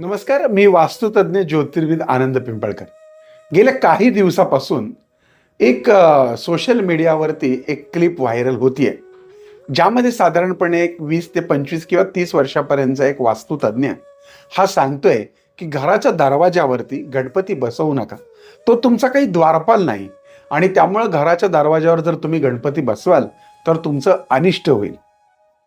नमस्कार मी वास्तुतज्ञ ज्योतिर्विद आनंद पिंपळकर. गेल्या काही दिवसापासून एक सोशल मीडियावरती एक क्लिप व्हायरल होती आहे ज्यामध्ये साधारणपणे एक वीस ते पंचवीस किंवा तीस वर्षापर्यंतचा एक वास्तुतज्ञ हा सांगतोय की घराच्या दरवाजावरती गणपती बसवू नका. तो तुमचा काही द्वारपाल नाही आणि त्यामुळं घराच्या दरवाजावर जर तुम्ही गणपती बसवाल तर तुमचं अनिष्ट होईल.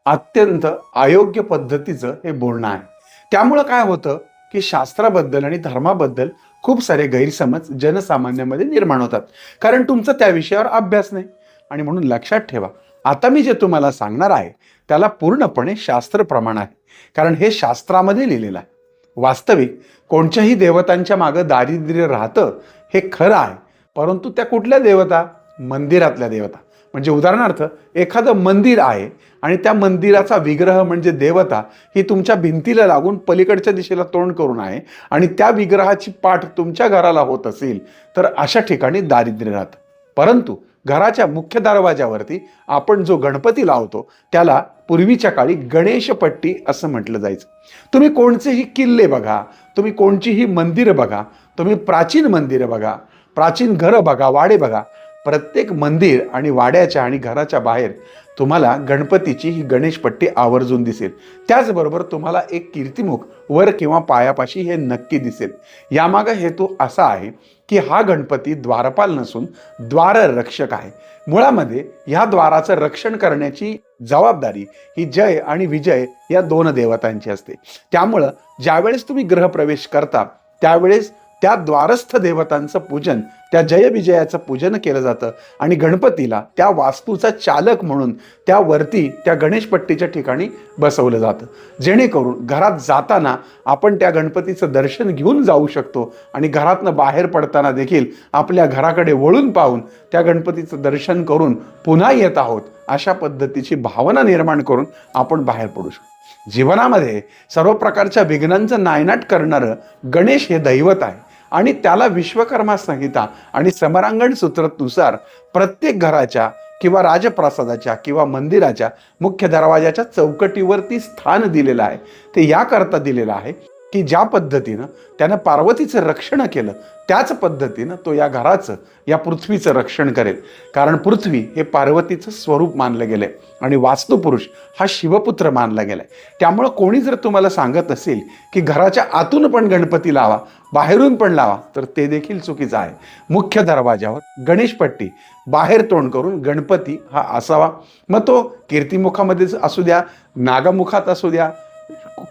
अत्यंत अयोग्य पद्धतीचं हे बोलणं आहे. त्यामुळं काय होतं? की शास्त्राबद्दल आणि धर्माबद्दल खूप सारे गैरसमज जनसामान्यामध्ये निर्माण होतात. कारण तुमचा त्या विषयावर अभ्यास नाही. आणि म्हणून लक्षात ठेवा आता मी जे तुम्हाला सांगणार आहे त्याला पूर्णपणे शास्त्रप्रमाण आहे. कारण हे शास्त्रामध्ये लिहिलेलं आहे. वास्तविक कोणत्याही देवतांच्या मागं दारिद्र्य राहतं हे खरं आहे. परंतु त्या कुठल्या देवता? मंदिरातल्या देवता. म्हणजे उदाहरणार्थ एखादं मंदिर आहे आणि त्या मंदिराचा विग्रह म्हणजे देवता ही तुमच्या भिंतीला लागून पलीकडच्या दिशेला तोंड करून आहे आणि त्या विग्रहाची पाठ तुमच्या घराला होत असेल तर अशा ठिकाणी दारिद्र्य राहतं. परंतु घराच्या मुख्य दरवाजावरती आपण जो गणपती लावतो त्याला पूर्वीच्या काळी गणेशपट्टी असं म्हटलं जायचं. तुम्ही कोणतेही किल्ले बघा तुम्ही कोणचीही मंदिरं बघा तुम्ही प्राचीन मंदिरं बघा प्राचीन घरं बघा वाडे बघा प्रत्येक मंदिर आणि वाड्याच्या आणि घराच्या बाहेर तुम्हाला गणपतीची ही गणेशपट्टी आवर्जून दिसेल. त्याचबरोबर तुम्हाला एक कीर्तिमुख वर किंवा पायापाशी हे नक्की दिसेल. यामागं हेतू असा आहे की हा गणपती द्वारपाल नसून द्वाररक्षक आहे. मुळामध्ये ह्या द्वाराचं रक्षण करण्याची जबाबदारी ही जय आणि विजय या दोन देवतांची असते. त्यामुळं ज्यावेळेस तुम्ही ग्रहप्रवेश करता त्यावेळेस त्या द्वारस्थ देवतांचं पूजन त्या जय विजयाचं पूजन केलं जातं. आणि गणपतीला त्या वास्तूचा चालक म्हणून त्यावरती त्या गणेशपट्टीच्या ठिकाणी बसवलं जातं. जेणेकरून घरात जाताना आपण त्या गणपतीचं दर्शन घेऊन जाऊ शकतो आणि घरातनं बाहेर पडताना देखील आपल्या घराकडे वळून पाहून त्या गणपतीचं दर्शन करून पुन्हा येत आहोत अशा पद्धतीची भावना निर्माण करून आपण बाहेर पडू शकतो. जीवनामध्ये सर्व प्रकारच्या विघ्नांचं नायनाट करणारं गणेश हे दैवत आहे. आणि त्याला विश्वकर्मा संहिता आणि समरांगण सूत्रनुसार प्रत्येक घराच्या किंवा राजप्रासादाच्या किंवा मंदिराच्या मुख्य दरवाजाच्या चौकटीवरती स्थान दिलेलं आहे. ते याकरता दिलेलं आहे. की ज्या पद्धतीनं त्यानं पार्वतीचं रक्षण केलं त्याच पद्धतीनं तो या घराचं या पृथ्वीचं रक्षण करेल. कारण पृथ्वी हे पार्वतीचं स्वरूप मानलं गेलं आहे आणि वास्तुपुरुष हा शिवपुत्र मानला गेला आहे त्यामुळं कोणी जर तुम्हाला सांगत असेल की घराच्या आतून पण गणपती लावा बाहेरून पण लावा तर ते देखील चुकीचं आहे. मुख्य दरवाजावर गणेशपट्टी बाहेर तोंड करून गणपती हा असावा. मग तो कीर्तिमुखामध्येच असू द्या नागामुखात असू द्या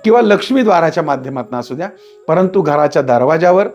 किंवा लक्ष्मीद्वाराच्या माध्यमातून असू द्या परंतु घराच्या दरवाजावर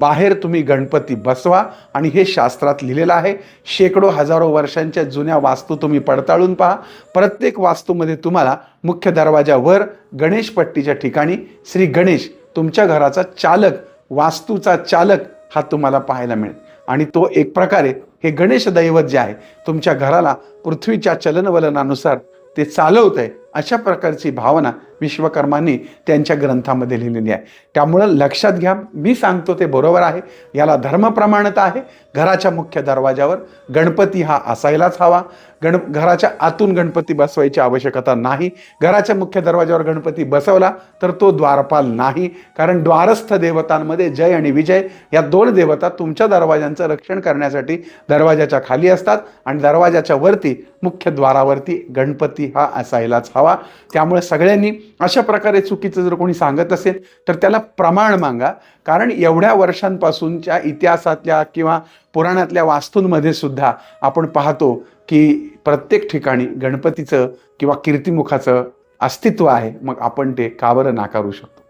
बाहेर तुम्ही गणपती बसवा आणि हे शास्त्रात लिहिलेलं आहे. शेकडो हजारो वर्षांच्या जुन्या वास्तू तुम्ही पडताळून पहा. प्रत्येक वास्तूमध्ये तुम्हाला मुख्य दरवाजावर गणेशपट्टीच्या ठिकाणी श्री गणेश तुमच्या घराचा चालक वास्तूचा चालक हा तुम्हाला पाहायला मिळेल. आणि तो एक प्रकारे हे गणेश दैवत जे आहे तुमच्या घराला पृथ्वीच्या चलनवलनानुसार ते चालवत आहे अशा प्रकारची भावना विश्वकर्मांनी त्यांच्या ग्रंथामध्ये लिहिलेली आहे. त्यामुळं लक्षात घ्या मी सांगतो ते बरोबर आहे. याला धर्मप्रमाणता आहे. घराच्या मुख्य दरवाजावर गणपती हा असायलाच हवा. गण घराच्या आतून गणपती बसवायची आवश्यकता नाही. घराच्या मुख्य दरवाजावर गणपती बसवला तर तो द्वारपाल नाही. कारण द्वारस्थ देवतांमध्ये जय आणि विजय या दोन देवता तुमच्या दरवाजांचं रक्षण करण्यासाठी दरवाजाच्या खाली असतात आणि दरवाजाच्या वरती मुख्य द्वारावरती गणपती हा असायलाच हवा. त्यामुळे सगळ्यांनी अशा प्रकारे चुकीचं जर कोणी सांगत असेल तर त्याला प्रमाण मागा. कारण एवढ्या वर्षांपासूनच्या इतिहासातल्या किंवा पुराणातल्या वास्तूंमध्ये सुद्धा आपण पाहतो की प्रत्येक ठिकाणी गणपतीचं किंवा कीर्तिमुखाचं अस्तित्व आहे मग आपण ते का बरं नाकारू शकतो?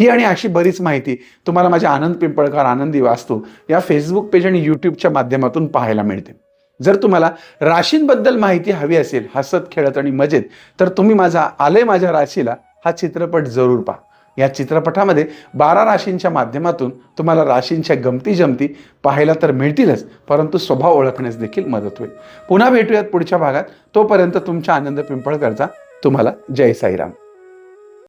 ही आणि अशी बरीच माहिती तुम्हाला माझ्या आनंद पिंपळकर आनंदी वास्तू या फेसबुक पेज आणि यूट्यूबच्या माध्यमातून पाहायला मिळते जर तुम्हाला राशींबद्दल माहिती हवी असेल हसत खेळत आणि मजेत तर तुम्ही माझा आलय माझ्या राशीला हा चित्रपट जरूर पहा. या चित्रपटामध्ये बारा राशींच्या माध्यमातून तुम्हाला राशींच्या गमती जमती पाहायला तर मिळतीलच परंतु स्वभाव ओळखण्यास देखील मदत होईल. पुन्हा भेटूयात पुढच्या भागात. तोपर्यंत तुमच्या आनंद पिंपळकरचा तुम्हाला जय साईराम.